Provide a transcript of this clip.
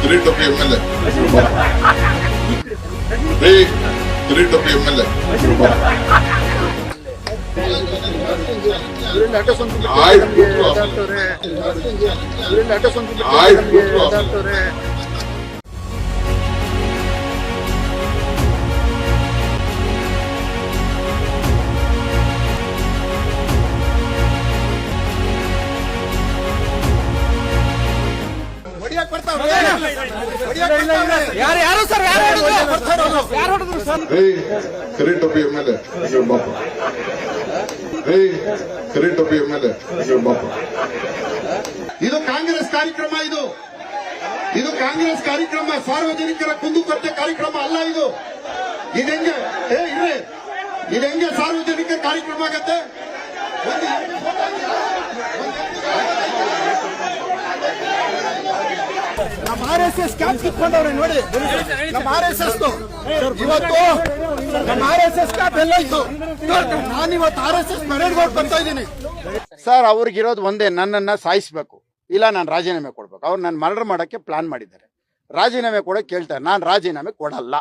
ಕಿರೀಟೊಪ್ಪಿ M L ರೇ ಕಿರೀಟೊಪ್ಪಿ M L ಆಯ್ತು ಬಿಟ್ರು. ಆಯ್ತು ಬಿಟ್ರು. ಯಾರು ಯಾರು ಸರ್ ಯಾರು ಹೊಡೆದ್ರು? ಸರ್ ಎಲ್ ಬಾಪ. ರೇ ಎಲ್ ಬಾಪ. ಇದು ಕಾಂಗ್ರೆಸ್ ಕಾರ್ಯಕ್ರಮ ಇದು. ಇದು ಕಾಂಗ್ರೆಸ್ ಕಾರ್ಯಕ್ರಮ ಸಾರ್ವಜನಿಕರ ಕುಂದುಕೊರತೆ ಕಾರ್ಯಕ್ರಮ ಅಲ್ಲ ಇದು. ಇದೆಂಗೆ ಏ ಇರ್ರಿ. ಇದೆಂಗೆ ಸಾರ್ವಜನಿಕ ಕಾರ್ಯಕ್ರಮ ಆಗತ್ತೆ? ನಮ್ಮ ಆರ್ ಎಸ್ ಎಸ್ ಕ್ಯಾಪ್ ಕಿತ್ಕೊಂಡವ್ರೆ ನೋಡಿ. ನಮ್ಮ ಆರ್ ಎಸ್ ಎಸ್ ಇವತ್ತು ನಮ್ಮ ಆರ್ ಎಸ್ ಎಸ್ ಕ್ಯಾಪ್ ಎಲ್ಲ ಇತ್ತು. ನಾನು ಇವತ್ತು ಆರ್ ಎಸ್ ಎಸ್ ಮೆರೇಡ್ ಬರ್ತಾ ಇದ್ದೀನಿ. ಸರ್ ಅವ್ರಿಗಿರೋದು ಒಂದೇ ನನ್ನನ್ನು ಸಾಯಿಸ್ಬೇಕು. ಇಲ್ಲ ನಾನು ರಾಜೀನಾಮೆ ಕೊಡ್ಬೇಕು. ಅವ್ರು ನನ್ನ ಮರ್ಡರ್ ಮಾಡೋಕ್ಕೆ ಪ್ಲಾನ್ ಮಾಡಿದ್ದಾರೆ. ರಾಜೀನಾಮೆ ಕೊಡೋಕೆ ಕೇಳ್ತಾರೆ. ನಾನು ರಾಜೀನಾಮೆ ಕೊಡಲ್ಲ.